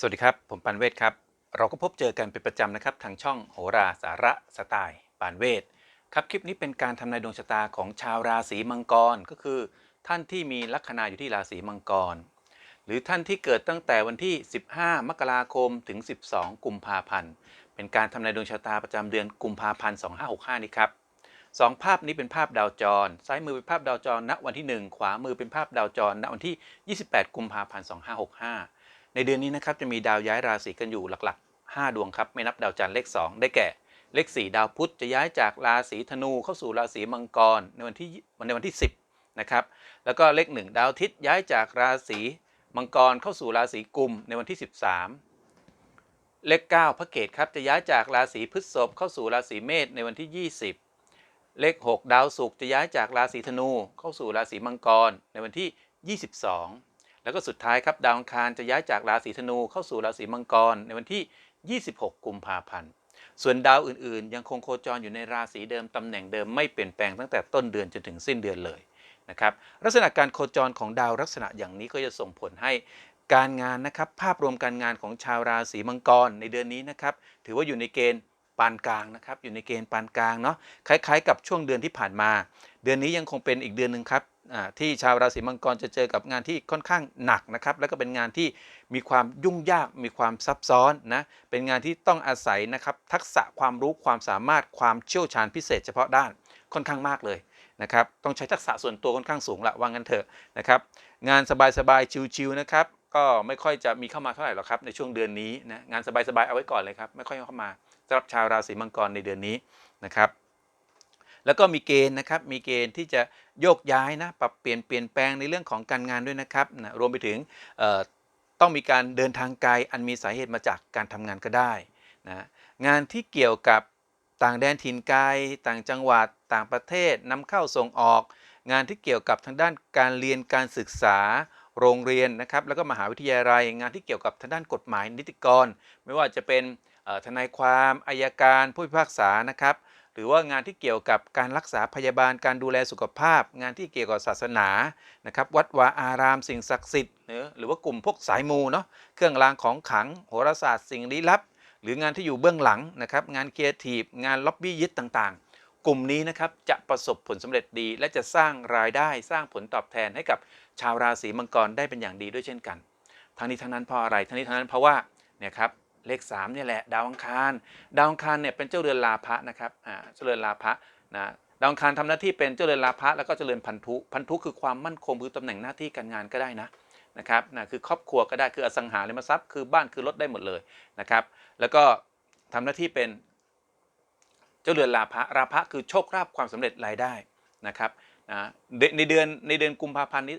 สวัสดีครับ ผมปานเวศครับ เราก็พบเจอกันเป็นประจำนะครับ ทางช่องโหราสาระสไตล์ปานเวศครับคลิปนี้เป็นการทำนายดวงชะตาของชาวราศีมังกรก็คือ ท่านที่มีลัคนาอยู่ที่ราศีมังกร หรือท่านที่เกิดตั้งแต่วันที่ 15 มกราคมถึง 12 กุมภาพันธ์เป็นการทำนายดวงชะตาประจำเดือนกุมภาพันธ์2565 นี้ครับสองภาพนี้เป็นภาพดาวจร ซ้ายมือเป็นภาพดาวจรณวันที่ 1 ขวามือเป็นภาพดาวจรณวันที่ 28 กุมภาพันธ์2565 ในเดือนนี้นะครับจะมีดาวย้ายราศีกันอยู่หลักๆ 5 ดวงครับไม่นับดาวจันทร์เลข 2 ได้แก่ เลข 4 ดาวพุธจะย้ายจากราศีธนูเข้าสู่ราศีมังกรในวันที่วันในวันที่ 10นะครับแล้วก็เลข 1 ดาวทิตย์ย้ายจากราศีมังกรเข้าสู่ราศีกุมในวันที่ 13 เลข 9 พระเกตครับจะย้ายจากราศีพฤษภเข้าสู่ราศีเมษในวันที่ 20 เลข 6 ดาวศุกร์จะย้ายจากราศีธนูเข้าสู่ราศีมังกรในวันที่ 22 แล้วก็สุดท้ายครับดาวอังคารจะย้ายจากราศีธนูเข้าสู่ราศีมังกร ในวันที่ 26 กุมภาพันธ์ ส่วนดาวอื่นๆ ยังคงโคจรอยู่ในราศีเดิมตำแหน่งเดิมไม่เปลี่ยนแปลงตั้งแต่ต้นเดือนจนถึงสิ้นเดือนเลยนะครับลักษณะการโคจรของดาวลักษณะอย่างนี้ก็จะส่งผลให้การงานนะครับภาพรวมการงานของชาวราศีมังกรในเดือนนี้นะครับถือว่าอยู่ในเกณฑ์ปานกลางนะครับอยู่ในเกณฑ์ปานกลางเนาะคล้ายๆ กับช่วงเดือนที่ผ่านมา ดือนนี้ยังคงเป็นอีกเดือนหนึ่งครับที่ชาวราศีมังกรจะเจอกับงานที่ค่อนข้างหนักนะครับ แล้วก็เป็นงานที่มีความยุ่งยาก มีความซับซ้อนนะ เป็นงานที่ต้องอาศัยนะครับทักษะความรู้ความสามารถความเชี่ยวชาญพิเศษเฉพาะด้านค่อนข้างมากเลยนะครับ ต้องใช้ทักษะส่วนตัวค่อนข้างสูงละว่างั้นเถอะนะครับ งานสบายๆ ชิวๆนะครับ ก็ไม่ค่อยจะมีเข้ามาเท่าไหร่หรอกครับในช่วงเดือนนี้นะ งานสบายๆ เอาไว้ก่อนเลยครับ ไม่ค่อยเข้ามาสำหรับชาวราศีมังกรในเดือนนี้นะครับ แล้วก็มีเกณฑ์นะครับมีเกณฑ์ที่จะโยกย้ายนะปรับเปลี่ยนเปลี่ยนแปลงในเรื่องของการงานด้วยนะครับนะรวมไปถึงต้องมีการเดินทางไกลอันมีสาเหตุมาจากการทำงานก็ได้นะงานที่เกี่ยวกับต่างแดนถิ่นไกลต่างจังหวัดต่างประเทศนำเข้าส่งออก งานที่เกี่ยวกับทางด้านการเรียนการศึกษาโรงเรียนนะครับแล้วก็มหาวิทยาลัยงานที่เกี่ยวกับทางด้านกฎหมายนิติกร ไม่ว่าจะเป็นทนายความอายการผู้พิพากษานะครับ รือว่างานที่เกี่ยวกับการรักษาพยาบาลการดูแลสุขภาพ งานที่เกี่ยวกับศาสนานะครับวัดวาอารามสิ่งศักดิ์สิทธิ์หรือว่ากลุ่มพวกสายมูเนาะเครื่องรางของขลังโหราศาสตร์สิ่งลี้ลับ หรืองานที่อยู่เบื้องหลังนะครับงานเครีเอทีฟงานล็อบบี้ยิตต่างๆ กลุ่มนี้นะครับจะประสบผลสำเร็จดี และจะสร้างรายได้สร้างผลตอบแทนให้กับชาวราศีมังกรได้เป็นอย่างดีด้วยเช่นกัน ทั้งนี้ทั้งนั้นเพราะอะไรทั้งนี้ทั้งนั้นเพราะว่าเนี่ยครับ เลข3เนี่ยแหละดาวอังคาร ดาวอังคารเนี่ยเป็นเจ้าเรือนลาภะนะครับอ่าเจ้าเรือนลาภะนะดาวอังคารทำหน้าที่เป็นเจ้าเรือนลาภะแล้วก็เจริญพันธุพันธุคือความมั่นคงคือตำแหน่งหน้าที่การงานก็ได้นะนะครับนะคือครอบครัวก็ได้คืออสังหาริมทรัพย์คือบ้านคือรถได้หมดเลยนะครับ แล้วก็ทำหน้าที่เป็นเจ้าเรือนลาภะราภะคือโชคลาภความสำเร็จรายได้นะครับนะในในเดือนในเดือนกุมภาพันธ์นี้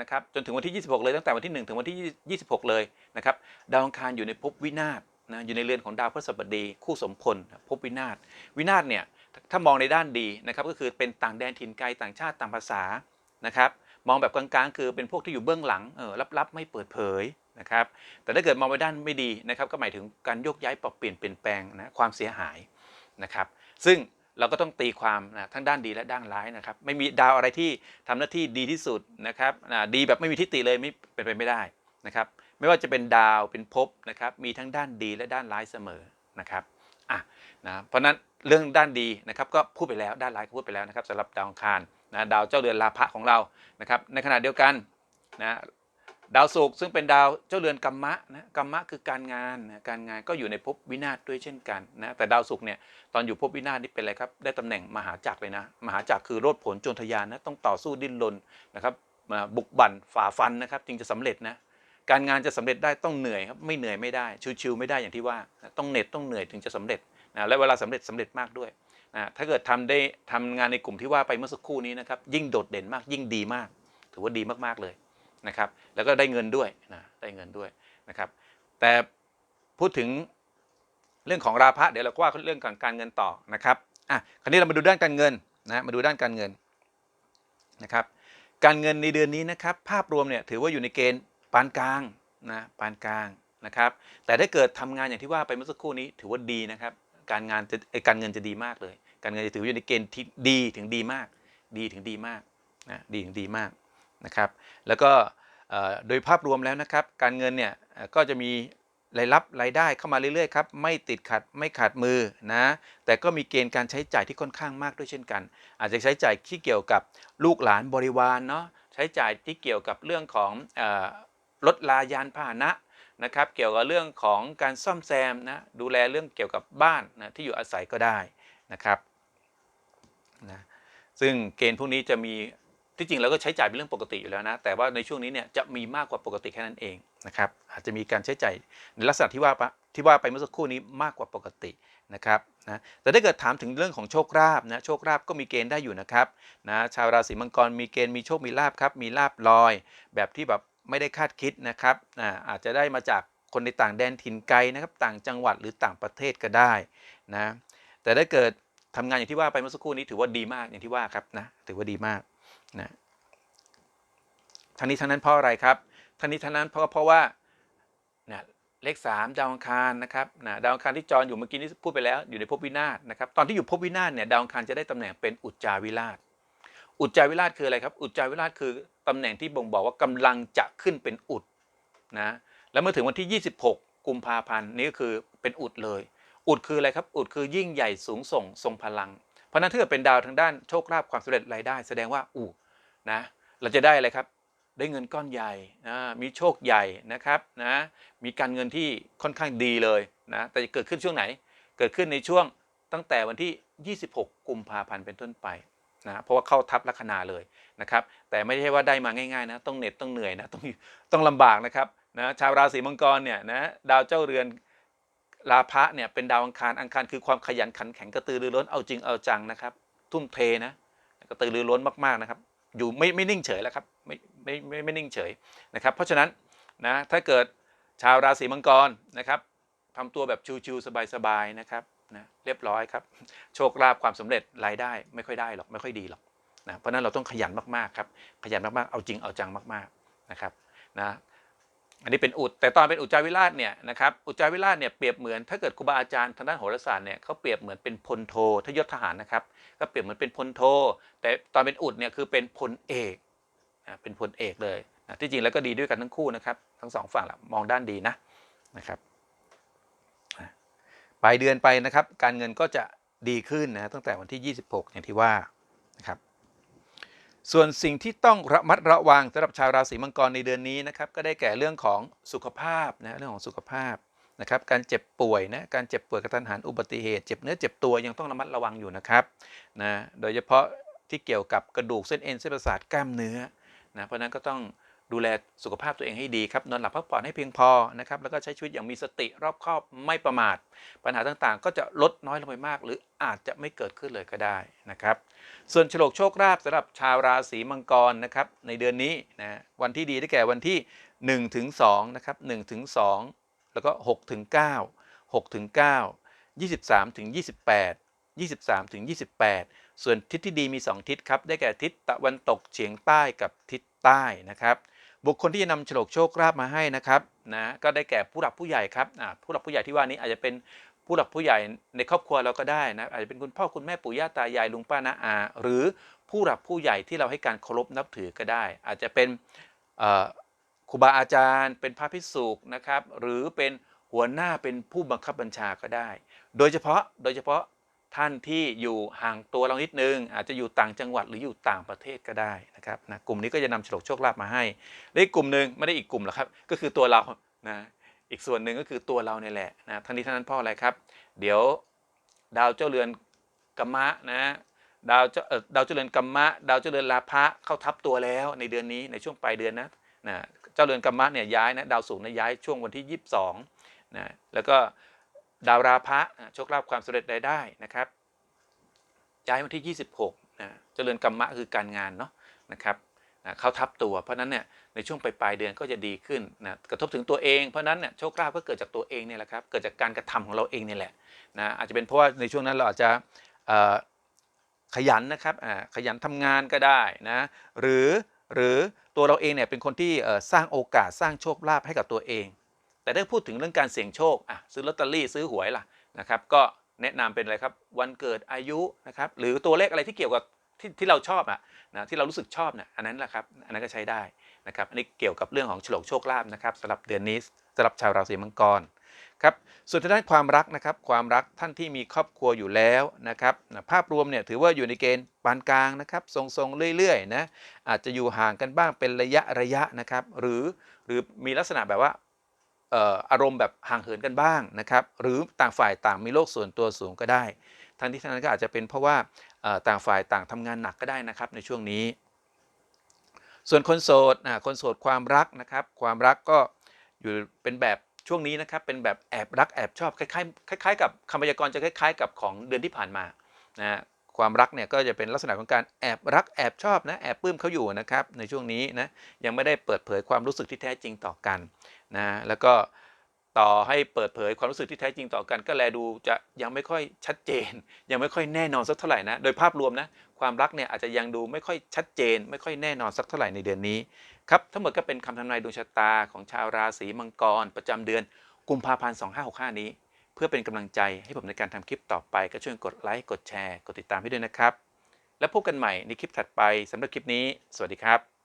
นะครับจนถึงวันที่ 26 เลยตั้งแต่วันที่ 1 ถึงวันที่ 26 เลยนะครับดาวอังคารอยู่ในภพวินาศ นะอยู่ในเรือนของดาวพฤหัสบดีคู่สมพลภพวินาศวินาศเนี่ยถ้ามองในด้านดีนะครับก็คือเป็นต่างแดนถิ่นไกลต่างชาติต่างภาษานะครับมองแบบกลางๆ คือเป็นพวกที่อยู่เบื้องหลังเออลับๆ ไม่เปิดเผยนะครับแต่ถ้าเกิดมองไปด้านไม่ดีนะครับก็หมายถึงการโยกย้ายปรับเปลี่ยนเปลี่ยนแปลงนะความเสียหายนะครับซึ่งเราก็ต้องตีความนะทั้งด้านดีและด้านร้ายนะครับไม่มีดาวอะไรที่ทำหน้าที่ดีที่สุดนะครับดีแบบไม่มีทิฏฐิเลยไม่เป็นไปไม่ได้นะครับ ไม่ว่าจะเป็นดาวเป็นภพนะครับมีทั้งด้านดีและด้านร้ายเสมอนะครับอะนะเพราะนั้นเรื่องด้านดีนะครับก็พูดไปแล้วด้านร้ายก็พูดไปแล้วนะครับสำหรับดาวอังคารนะดาวเจ้าเรือนลาภะของเรานะครับในขณะเดียวกันนะดาวศุกร์ซึ่งเป็นดาวเจ้าเรือนกัมมะนะกัมมะคือการงานนะการงานก็อยู่ในภพวินาศด้วยเช่นกันนะแต่ดาวศุกร์เนี่ยตอนอยู่ภพวินาศนี่เป็นอะไรครับได้ตำแหน่งมหาจักรเลยนะมหาจักรคือโลดผนโจรทยานนะต้องต่อสู้ดิ้นรนนะครับมาบุกบั่นฝ่าฟันนะครับจึงจะสำเร็จนะ การงานจะสำเร็จได้ต้องเหนื่อยครับไม่เหนื่อยไม่ได้ชิวๆไม่ได้อย่างที่ว่าต้องเหน็ดต้องเหนื่อยถึงจะสำเร็จนะและเวลาสำเร็จสำเร็จมากด้วยนะถ้าเกิดทำได้ทำงานในกลุ่มที่ว่าไปเมื่อสักครู่นี้นะครับยิ่งโดดเด่นมากยิ่งดีมาก ถือว่าดีมากๆเลยนะครับแล้วก็ได้เงินด้วยนะได้เงินด้วยนะครับแต่พูดถึงเรื่องของราพะเดี๋ยวเราก็ว่าเรื่องของการเงินต่อนะครับอะคราวนี้เรามาดูด้านการเงินนะมาดูด้านการเงินนะครับการเงินในเดือนนี้นะครับภาพรวมเนี่ยถือว่าอยู่ในเกณฑ์ ปานกลางนะปานกลางนะครับ แต่ถ้าเกิดทำงานอย่างที่ว่าไปเมื่อสักครู่นี้ถือว่าดีนะครับ การงานจะการเงินจะดีมากเลย การเงินจะถือว่าอยู่ในเกณฑ์ที่ดีถึงดีมาก ดีถึงดีมากนะดีถึงดีมากนะครับ แล้วก็โดยภาพรวมแล้วนะครับ การเงินเนี่ยก็จะมีรายรับรายได้เข้ามาเรื่อยๆครับไม่ติดขัดไม่ขาดมือนะแต่ก็มีเกณฑ์การใช้จ่ายที่ค่อนข้างมากด้วยเช่นกัน อาจจะใช้จ่ายที่เกี่ยวกับลูกหลานบริวารเนาะใช้จ่ายที่เกี่ยวกับเรื่องของ เออรถลายานพาหนะนะครับเกี่ยวกับเรื่องของการซ่อมแซมนะดูแลเรื่องเกี่ยวกับบ้านนะที่อยู่อาศัยก็ได้นะครับนะซึ่งเกณฑ์พวกนี้จะมีที่จริงแล้วก็ใช้จ่ายเป็นเรื่องปกติอยู่แล้วนะแต่ว่าในช่วงนี้เนี่ยจะมีมากกว่าปกติแค่นั้นเองนะครับอาจจะมีการใช้จ่ายในลักษณะที่ว่าปะที่ว่าไปเมื่อสักครู่นี้มากกว่าปกตินะครับนะแต่ถ้าเกิดถามถึงเรื่องของโชคลาภนะโชคลาภก็มีเกณฑ์ได้อยู่นะครับนะชาวราศีมังกรมีเกณฑ์มีโชคมีลาภครับมีลาภลอย แบบที่แบบ ไม่ได้คาดคิดนะครับอาอาจจะได้มาจากคนในต่างแดนถิ่นไกลนะครับต่างจังหวัดหรือต่างประเทศก็ได้นะแต่ถ้าเกิดทำงานอย่างที่ว่าไปเมื่อสักครู่นี้ถือว่าดีมากอย่างที่ว่าครับนะถือว่าดีมากนะทั้งนี้ทั้งนั้นเพราะอะไรครับทั้งนี้ทั้งนั้นเพราะเพราะว่านะเลข 3 ดาวอังคารนะครับนะดาวอังคารที่จรอยู่เมื่อกี้นี้พูดไปแล้วอยู่ในภพวินาศนะครับตอนที่อยู่ภพวินาศเนี่ยดาวอังคารจะได้ตำแหน่งเป็นอุจจาวิราช อุจจาวิราชคืออะไรครับ อุจจาวิราชคือตำแหน่งที่บ่งบอกว่ากำลังจะขึ้นเป็นอุดนะแล้วเมื่อถึงวันที่ 26 กุมภาพันธ์นี้ก็คือเป็นอุดเลย อุดคืออะไรครับ อุดคือยิ่งใหญ่สูงส่งทรงพลัง เพราะนั้นถ้าเกิดเป็นดาวทางด้านโชคลาภความสำเร็จรายได้ แสดงว่าอูนะเราจะได้อะไรครับได้เงินก้อนใหญ่นะมีโชคใหญ่นะครับนะมีการเงินที่ค่อนข้างดีเลยนะแต่จะเกิดขึ้นช่วงไหน เกิดขึ้นในช่วงตั้งแต่วันที่ 26 กุมภาพันธ์เป็นต้นไป นะเพราะว่าเข้าทับลัคนาเลยนะครับแต่ไม่ใช่ว่าได้มาง่ายๆนะต้องเหน็ดต้องเหนื่อยนะต้องต้องลำบากนะครับนะชาวราศีมังกรเนี่ยนะดาวเจ้าเรือนลาภะเนี่ยเป็นดาวอังคารอังคารคือความขยันขันแข็งกระตือรือร้นเอาจริงเอาจังนะครับ ทุ่มเทนะกระตือรือร้นมากๆนะครับ อยู่ไม่ไม่นิ่งเฉยแล้วครับไม่ไม่ไม่ไม่นิ่งเฉยนะครับเพราะฉะนั้นนะถ้าเกิดชาวราศีมังกรนะครับทำตัวแบบชิวๆสบายๆนะครับ นะเรียบร้อยครับ โชคลาภความสำเร็จรายได้ไม่ค่อยได้หรอกไม่ค่อยดีหรอกนะเพราะนั้นเราต้องขยันมากๆครับขยันมากๆเอาจริงเอาจังมากๆนะครับนะอันนี้เป็นอุดแต่ตอนเป็นอุจจาวิราชเนี่ยนะครับอุจจาวิราชเนี่ยเปรียบเหมือนถ้าเกิดครูบาอาจารย์ทางด้านโหราศาสตร์เนี่ยเขาเปรียบเหมือนเป็นพลโทถ้ายศทหารนะครับก็เปรียบเหมือนเป็นพลโท แต่ตอนเป็นอุดเนี่ยคือเป็นพลเอกนะเป็นพลเอกเลยนะที่จริงแล้วก็ดีด้วยกันทั้งคู่นะครับทั้งสองฝั่งละมองด้านดีนะนะครับ ปลายเดือนไปนะครับ การเงินก็จะดีขึ้นนะตั้งแต่วันที่ 26 อย่างที่ว่านะครับส่วนสิ่งที่ต้องระมัดระวังสำหรับชาวราศีมังกรในเดือนนี้นะครับก็ได้แก่เรื่องของสุขภาพนะเรื่องของสุขภาพนะครับการเจ็บป่วยนะการเจ็บป่วยกระทันหันอุบัติเหตุเจ็บเนื้อเจ็บตัวยังต้องระมัดระวังอยู่นะครับนะโดยเฉพาะที่เกี่ยวกับกระดูกเส้นเอ็นเส้นประสาทกล้ามเนื้อนะเพราะฉะนั้นก็ต้อง ดูแลสุขภาพตัวเองให้ดีครับ นอนหลับพักผ่อนให้เพียงพอนะครับ แล้วก็ใช้ชีวิตอย่างมีสติรอบคอบไม่ประมาท ปัญหาต่างๆ ก็จะลดน้อยลงไปมาก หรืออาจจะไม่เกิดขึ้นเลยก็ได้นะครับ ส่วนฉลกโชคลาภสำหรับชาวราศีมังกรนะครับในเดือนนี้นะวันที่ดีได้แก่วันที่1ถึง2นะครับ1ถึง2แล้วก็6ถึง9 6ถึง9 23ถึง28 23ถึง28 ส่วนทิศที่ดีมี 2 ทิศครับได้แก่ทิศตะวันตกเฉียงใต้กับทิศใต้นะครับ บุคคลที่จะนำโฉลกโชคลาภมาให้นะครับนะก็ได้แก่ผู้หลักผู้ใหญ่ครับผู้หลักผู้ใหญ่ที่ว่านี้อาจจะเป็นผู้หลักผู้ใหญ่ในครอบครัวเราก็ได้นะอาจจะเป็นคุณพ่อคุณแม่ปู่ย่าตายายลุงป้าน้าอา หรือผู้หลักผู้ใหญ่ที่เราให้การเคารพนับถือก็ได้ อาจจะเป็นครูบาอาจารย์ เป็นพระภิกษุนะครับ หรือเป็นหัวหน้าเป็นผู้บังคับบัญชาก็ได้ โดยเฉพาะโดยเฉพาะ ท่านที่อยู่ห่างตัวเรานิดนึง อาจจะอยู่ต่างจังหวัดหรืออยู่ต่างประเทศก็ได้นะครับนะกลุ่มนี้ก็จะนำโฉลกโชคลาภมาให้และอีกกลุ่มหนึ่งไม่ได้อีกกลุ่มหรอกครับ ก็คือตัวเรานะอีกส่วนหนึ่งก็คือตัวเราเนี่ยแหละนะทั้งนี้ทั้งนั้นเพราะอะไรครับ เดี๋ยวดาวเจ้าเรือนกัมมะนะดาวเจ้าเออดาวเจ้าเรือนกัมมะ ดาวเจ้าเรือนลาภะเข้าทับตัวแล้วในเดือนนี้ในช่วงปลายเดือนนะนะเจ้าเรือนกัมมะเนี่ยย้ายนะดาวศุกร์นะย้ายช่วงวันที่ 22นะแล้วก็ ดาวราพะอะโชคลาภความสำเร็จรายได้นะครับ ย้ายวันที่ 26นะเจริญกรรมะคือการงานเนาะนะครับนะเขาทับตัว เพราะนั้นเนี่ยในช่วงปลายปลายๆเดือนก็จะดีขึ้นนะกระทบถึงตัวเองเพราะนั้นเนี่ยโชคลาภก็เกิดจากตัวเองเนี่ยแหละครับเกิดจากการกระทำของเราเองเนี่ยแหละนะอาจจะเป็นเพราะว่าในช่วงนั้นเราอาจจะขยันนะครับขยันทำงานก็ได้นะหรือหรือตัวเราเองเนี่ยเป็นคนที่สร้างโอกาสสร้างโชคลาภให้กับตัวเอง แต่ถ้าพูดถึงเรื่องการเสี่ยงโชคอะซื้อลอตเตอรี่ซื้อหวยล่ะนะครับก็แนะนำเป็นอะไรครับวันเกิดอายุนะครับหรือตัวเลขอะไรที่เกี่ยวกับที่ที่เราชอบอะนะที่เรารู้สึกชอบเนี่ยอันนั้นแหละครับอันนั้นก็ใช้ได้นะครับอันนี้เกี่ยวกับเรื่องของฉลกโชคลาภนะครับสำหรับเดือนนี้สำหรับชาวราศีมังกรครับส่วนทางด้านความรักนะครับความรักท่านที่มีครอบครัวอยู่แล้วนะครับภาพรวมเนี่ยถือว่าอยู่ในเกณฑ์ปานกลางนะครับทรงๆเรื่อยๆนะอาจจะอยู่ห่างกันบ้างเป็นระยะระยะนะครับหรือหรือมีลักษณะแบบว่า อารมณ์แบบห่างเหินกันบ้างนะครับหรือต่างฝ่ายต่างมีโลกส่วนตัวสูงก็ได้ ทั้งที่ทั้งนั้นก็อาจจะเป็นเพราะว่าต่างฝ่ายต่างทำงานหนักก็ได้นะครับในช่วงนี้ ส่วนคนโสดอ่าคนโสดความรักนะครับความรักก็อยู่เป็นแบบช่วงนี้นะครับเป็นแบบแอบรักแอบชอบคล้ายๆคล้ายๆกับคำพยากรณ์จะคล้าย ๆ กับของเดือนที่ผ่านมานะ ความรักเนี่ยก็จะเป็นลักษณะของการแอบรักแอบชอบนะแอบปลื้มเขาอยู่นะครับในช่วงนี้นะยังไม่ได้เปิดเผยความรู้สึกที่แท้จริงต่อกันนะแล้วก็ต่อให้เปิดเผยความรู้สึกที่แท้จริงต่อกัน ก็แลดูจะยังไม่ค่อยชัดเจน ยังไม่ค่อยแน่นอนสักเท่าไหร่นะโดยภาพรวมนะความรักเนี่ยอาจจะยังดูไม่ค่อยชัดเจน ไม่ค่อยแน่นอนสักเท่าไหร่ในเดือนนี้ครับทั้งหมดก็เป็นคำทำนายดวงชะตาของชาวราศีมังกร ประจำเดือนกุมภาพันธ์ 2565 นี้ เพื่อเป็นกำลังใจให้ผมในการทำคลิปต่อไป ก็ช่วยกดไลค์กดแชร์ กดติดตามให้ด้วยนะครับ แล้วพบกันใหม่ในคลิปถัดไปสำหรับคลิปนี้ สวัสดีครับ